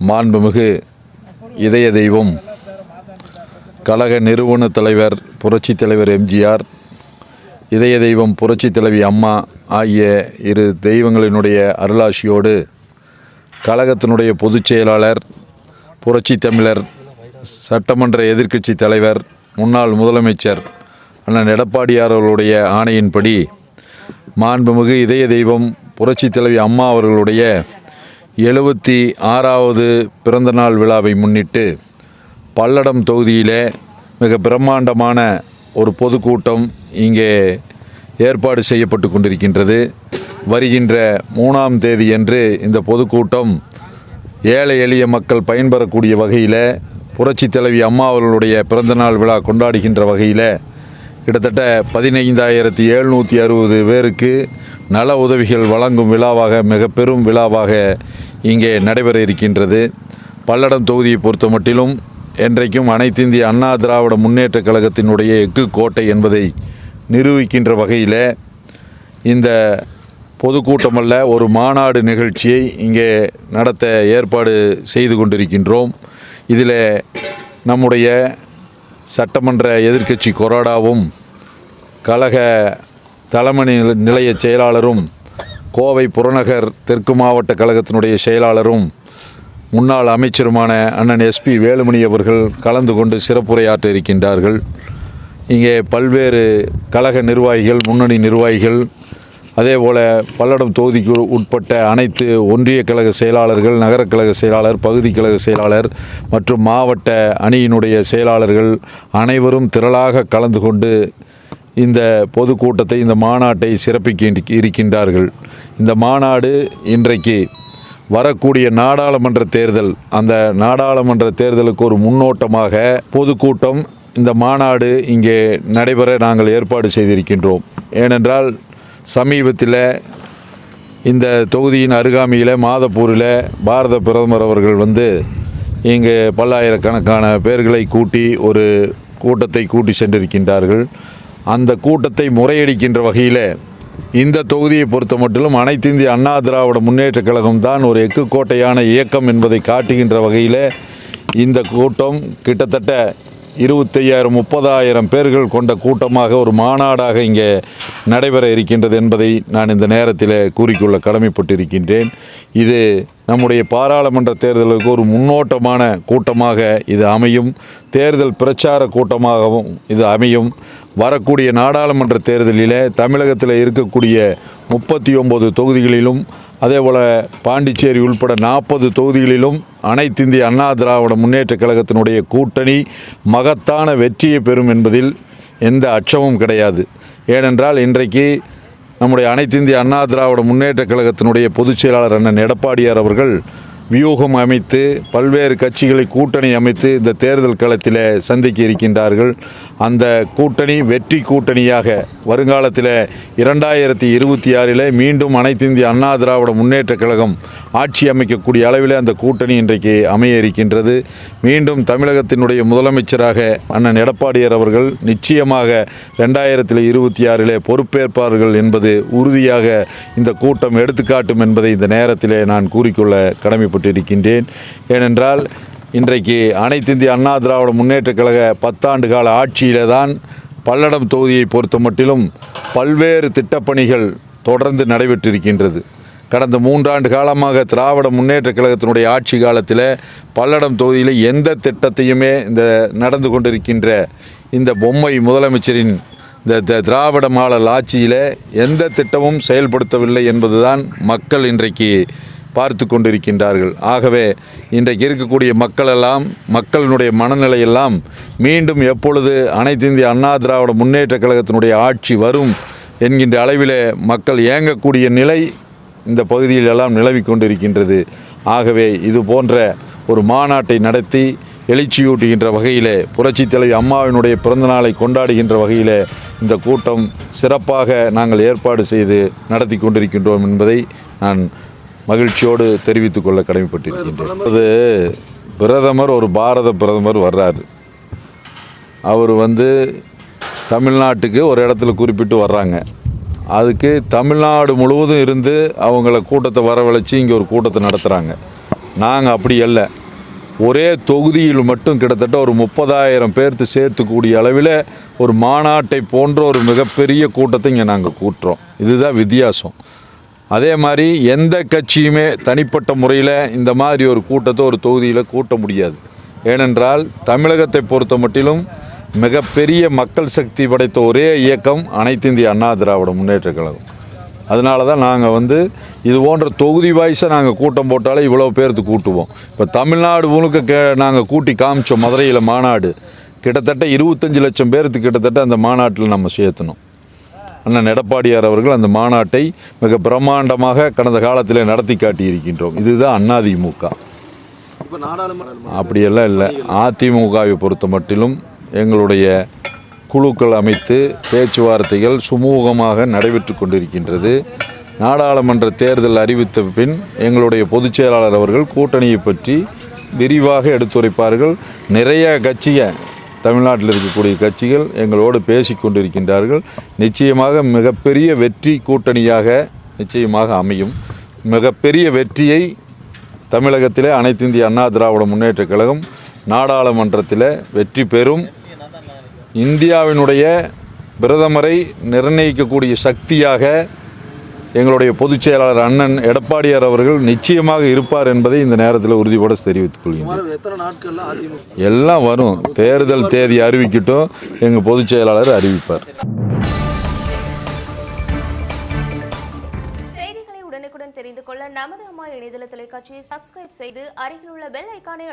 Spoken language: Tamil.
மாண்புமிகு இதய தெய்வம் கழக நிறுவன தலைவர் புரட்சி தலைவர் எம்ஜிஆர் இதய தெய்வம் புரட்சித் தலைவி அம்மா ஆகிய இரு தெய்வங்களினுடைய அருளாசியோடு கழகத்தினுடைய பொதுச் செயலாளர் புரட்சித் தமிழர் சட்டமன்ற எதிர்க்கட்சி தலைவர் முன்னாள் முதலமைச்சர் அண்ணன் எடப்பாடியார் அவர்களுடைய ஆணையின்படி மாண்புமிகு இதய தெய்வம் புரட்சி தலைவி அம்மா அவர்களுடைய எழுபத்தி ஆறாவது பிறந்தநாள் விழாவை முன்னிட்டு பல்லடம் தொகுதியிலே மிக பிரம்மாண்டமான ஒரு பொதுக்கூட்டம் இங்கே ஏற்பாடு செய்யப்பட்டு கொண்டிருக்கின்றது. வருகின்ற மூணாம் தேதியன்று இந்த பொதுக்கூட்டம் ஏழை எளிய மக்கள் பயன்பெறக்கூடிய வகையில் புரட்சி தலைவி அம்மா அவர்களுடைய பிறந்தநாள் விழா கொண்டாடுகின்ற வகையில் கிட்டத்தட்ட பதினைந்தாயிரத்தி எழுநூற்றி அறுபது பேருக்கு நல உதவிகள் வழங்கும் விழாவாக மிக பெரும் விழாவாக இங்கே நடைபெற இருக்கின்றது. பல்லடம் தொகுதியை பொறுத்த மட்டிலும் என்றைக்கும் அனைத்திந்திய அண்ணா திராவிட முன்னேற்றக் கழகத்தினுடைய எஃகு கோட்டை என்பதை நிரூபிக்கின்ற வகையில் இந்த பொதுக்கூட்டமல்ல ஒரு மாநாடு நிகழ்ச்சியை இங்கே நடத்த ஏற்பாடு செய்து கொண்டிருக்கின்றோம். இதில் நம்முடைய சட்டமன்ற எதிர்க்கட்சி கொரோடாவும் கழக தலைமை நில- நிலைய செயலாளரும் கோவை புறநகர் தெற்கு மாவட்ட கழகத்தினுடைய செயலாளரும் முன்னாள் அமைச்சருமான அண்ணன் எஸ்பி வேலுமணி அவர்கள் கலந்து கொண்டு சிறப்புரையாற்ற இருக்கின்றார்கள். இங்கே பல்வேறு கழக நிர்வாகிகள் முன்னணி நிர்வாகிகள் அதேபோல் பல்லடம் தொகுதிக்கு உட்பட்ட அனைத்து ஒன்றிய கழக செயலாளர்கள் நகர கழக செயலாளர் பகுதி கழக செயலாளர் மற்றும் மாவட்ட அணியினுடைய செயலாளர்கள் அனைவரும் திரளாக கலந்து கொண்டு இந்த பொதுக்கூட்டத்தை இந்த மாநாட்டை சிறப்பிக்க இருக்கின்றார்கள். இந்த மாநாடு இன்றைக்கு வரக்கூடிய நாடாளுமன்ற தேர்தல் அந்த நாடாளுமன்ற தேர்தலுக்கு ஒரு முன்னோட்டமாக பொதுக்கூட்டம் இந்த மாநாடு இங்கே நடைபெற நாங்கள் ஏற்பாடு செய்திருக்கின்றோம். ஏனென்றால் சமீபத்தில் இந்த தொகுதியின் அருகாமையில் மாதப்பூரில் பாரத பிரதமர் அவர்கள் வந்து இங்கு பல்லாயிரக்கணக்கான பேர்களை கூட்டி ஒரு கூட்டத்தை கூட்டி சென்றிருக்கின்றார்கள். அந்த கூட்டத்தை முறையடிக்கின்ற வகையில் இந்த தொகுதியை பொறுத்த மட்டிலும் அனைத்து இந்திய அண்ணா திராவிட முன்னேற்றக் கழகம் தான் ஒரு எக்கு கோட்டையான இயக்கம் என்பதை காட்டுகின்ற வகையில் இந்த கூட்டம் கிட்டத்தட்ட இருபத்தையாயிரம் முப்பதாயிரம் பேர்கள் கொண்ட கூட்டமாக ஒரு மாநாடாக இங்கே நடைபெற இருக்கின்றது என்பதை நான் இந்த நேரத்தில் கூறிக்கொள்ள கடமைப்பட்டிருக்கின்றேன். இது நம்முடைய பாராளுமன்ற தேர்தலுக்கு ஒரு முன்னோட்டமான கூட்டமாக இது அமையும். தேர்தல் பிரச்சார கூட்டமாகவும் இது அமையும். வரக்கூடிய நாடாளுமன்ற தேர்தலில் தமிழகத்தில் இருக்கக்கூடிய முப்பத்தி ஒம்பது தொகுதிகளிலும் அதேபோல் பாண்டிச்சேரி உள்பட நாற்பது தொகுதிகளிலும் அனைத்து இந்திய அண்ணா திராவிட முன்னேற்றக் கழகத்தினுடைய கூட்டணி மகத்தான வெற்றியை பெறும் என்பதில் எந்த அச்சமும் கிடையாது. ஏனென்றால் இன்றைக்கு நம்முடைய அனைத்து இந்திய அண்ணா திராவிட முன்னேற்ற கழகத்தினுடைய பொதுச் செயலாளர் அண்ணன் எடப்பாடியார் அவர்கள் வியூகம் அமைத்து பல்வேறு கட்சிகளை கூட்டணி அமைத்து இந்த தேர்தல் களத்தில் சந்திக்க இருக்கின்றார்கள். அந்த கூட்டணி வெற்றி கூட்டணியாக வருங்காலத்தில் இரண்டாயிரத்தி இருபத்தி ஆறில் மீண்டும் அனைத்து இந்திய அண்ணா திராவிட முன்னேற்றக் கழகம் ஆட்சி அமைக்கக்கூடிய அளவில் அந்த கூட்டணி இன்றைக்கு அமைய இருக்கின்றது. மீண்டும் தமிழகத்தினுடைய முதலமைச்சராக அண்ணன் எடப்பாடியார் அவர்கள் நிச்சயமாக ரெண்டாயிரத்தில் இருபத்தி ஆறிலே பொறுப்பேற்பார்கள் என்பது உறுதியாக இந்த கூட்டம் எடுத்துக்காட்டும் என்பதை இந்த நேரத்திலே நான் கூறிக்கொள்ள கடமைப்பட்டிருக்கின்றேன் ஏனென்றால் இன்றைக்கு அனைத்து இந்திய அண்ணா திராவிட முன்னேற்றக் கழக பத்தாண்டு கால ஆட்சியிலே தான் பல்லடம் தொகுதியை பொறுத்த மட்டிலும் பல்வேறு திட்டப்பணிகள் தொடர்ந்து நடைபெற்றிருக்கின்றது. கடந்த மூன்றாண்டு காலமாக திராவிட முன்னேற்றக் கழகத்தினுடைய ஆட்சி காலத்தில் பல்லடம் தொகுதியில் எந்த திட்டத்தையுமே இந்த நடந்து கொண்டிருக்கின்ற இந்த பொம்மை முதலமைச்சரின் இந்த த- திராவிட மாடல் ஆட்சியில் எந்த திட்டமும் செயல்படுத்தவில்லை என்பதுதான் மக்கள் இன்றைக்கு பார்த்து கொண்டிருக்கின்றார்கள். ஆகவே இன்றைக்கு இருக்கக்கூடிய மக்களெல்லாம் மக்களினுடைய மனநிலையெல்லாம் மீண்டும் எப்பொழுது அனைத்து இந்திய அண்ணா திராவிட முன்னேற்றக் கழகத்தினுடைய ஆட்சி வரும் என்கின்ற அளவிலே மக்கள் ஏங்கக்கூடிய நிலை இந்த பகுதியில் எல்லாம் நிலவி கொண்டிருக்கின்றது. ஆகவே இது போன்ற ஒரு மாநாட்டை நடத்தி எழுச்சியூட்டுகின்ற வகையிலே புரட்சித் தலைவி அம்மாவினுடைய பிறந்தநாளை கொண்டாடுகின்ற வகையிலே இந்த கூட்டம் சிறப்பாக நாங்கள் ஏற்பாடு செய்து நடத்தி கொண்டிருக்கின்றோம் என்பதை நான் மகிழ்ச்சியோடு தெரிவித்துக் கொள்ள கடமைப்பட்டிருக்கின்றேன். அது பிரதமர் ஒரு பாரத பிரதமர் வர்றாரு. அவர் வந்து தமிழ்நாட்டுக்கு ஒரு இடத்துல குறிப்பிட்டு வர்றாங்க. அதுக்கு தமிழ்நாடு முழுவதும் இருந்து அவங்கள கூட்டத்தை வரவழைச்சி இங்கே ஒரு கூட்டத்தை நடத்துகிறாங்க நாங்கள் அப்படி அல்ல. ஒரே தொகுதியில் மட்டும் கிட்டத்தட்ட ஒரு முப்பதாயிரம் பேர்த்து சேர்த்துக்கூடிய அளவில் ஒரு மாநாட்டை போன்ற ஒரு மிகப்பெரிய கூட்டத்தை இங்கே நாங்கள் கூட்டுறோம். இதுதான் வித்தியாசம். அதே மாதிரி எந்த கட்சியுமே தனிப்பட்ட முறையில் இந்த மாதிரி ஒரு கூட்டத்தை ஒரு தொகுதியில் கூட்ட முடியாது. ஏனென்றால் தமிழகத்தை பொறுத்த மட்டிலும் மிகப்பெரிய மக்கள் சக்தி படைத்த ஒரே இயக்கம் அனைத்து இந்திய அண்ணா திராவிட முன்னேற்ற கழகம். அதனால தான் நாங்கள் வந்து இது போன்ற தொகுதி வாய்ஸை நாங்கள் கூட்டம் போட்டாலே இவ்வளோ பேர்த்து கூட்டுவோம். இப்போ தமிழ்நாடு முழுக்க கே நாங்கள் கூட்டி காமிச்சோம் மதுரையில் மாநாடு. கிட்டத்தட்ட இருபத்தஞ்சி லட்சம் பேர்த்து கிட்டத்தட்ட அந்த மாநாட்டில் நம்ம சேர்த்தணும். அண்ணன் எடப்பாடியார் அவர்கள் அந்த மாநாட்டை மிக பிரம்மாண்டமாக கடந்த காலத்தில் நடத்தி காட்டியிருக்கின்றோம். இதுதான் அதிமுக அப்படியெல்லாம் இல்லை. அதிமுகவை பொறுத்த மட்டிலும் எங்களுடைய குழுக்கள் அமைத்து பேச்சுவார்த்தைகள் சுமூகமாக நடைபெற்று கொண்டிருக்கின்றது. நாடாளுமன்ற தேர்தல் அறிவித்த பின் எங்களுடைய பொதுச் செயலாளர் அவர்கள் கூட்டணியை பற்றி விரிவாக எடுத்துரைப்பார்கள். நிறைய கட்சியை தமிழ்நாட்டில் இருக்கக்கூடிய கட்சிகள் எங்களோடு பேசி கொண்டிருக்கின்றார்கள். நிச்சயமாக மிகப்பெரிய வெற்றி கூட்டணியாக நிச்சயமாக அமையும். மிகப்பெரிய வெற்றியை தமிழகத்திலே அனைத்து இந்திய அண்ணா திராவிட முன்னேற்ற கழகம் நாடாளுமன்றத்தில் வெற்றி பெறும். இந்தியாவினுடைய பிரதமரை நிர்ணயிக்கக்கூடிய சக்தியாக எங்களுடைய பொதுச் செயலாளர் அண்ணன் எடப்பாடியார் அவர்கள் நிச்சயமாக இருப்பார் என்பதை இந்த நேரத்தில் உறுதிபட தெரிவித்துக் கொள்கிறேன் எல்லாம் வரும். தேர்தல் தேதி அறிவிக்கட்டும். எங்கள் பொதுச் செயலாளர் அறிவிப்பார். செய்திகளை உடனுக்குடன் தெரிந்து கொள்ள நமது அம்மா இணையதள தொலைக்காட்சியை சப்ஸ்கிரைப் செய்து அருகில் உள்ள பெல் ஐக்கானை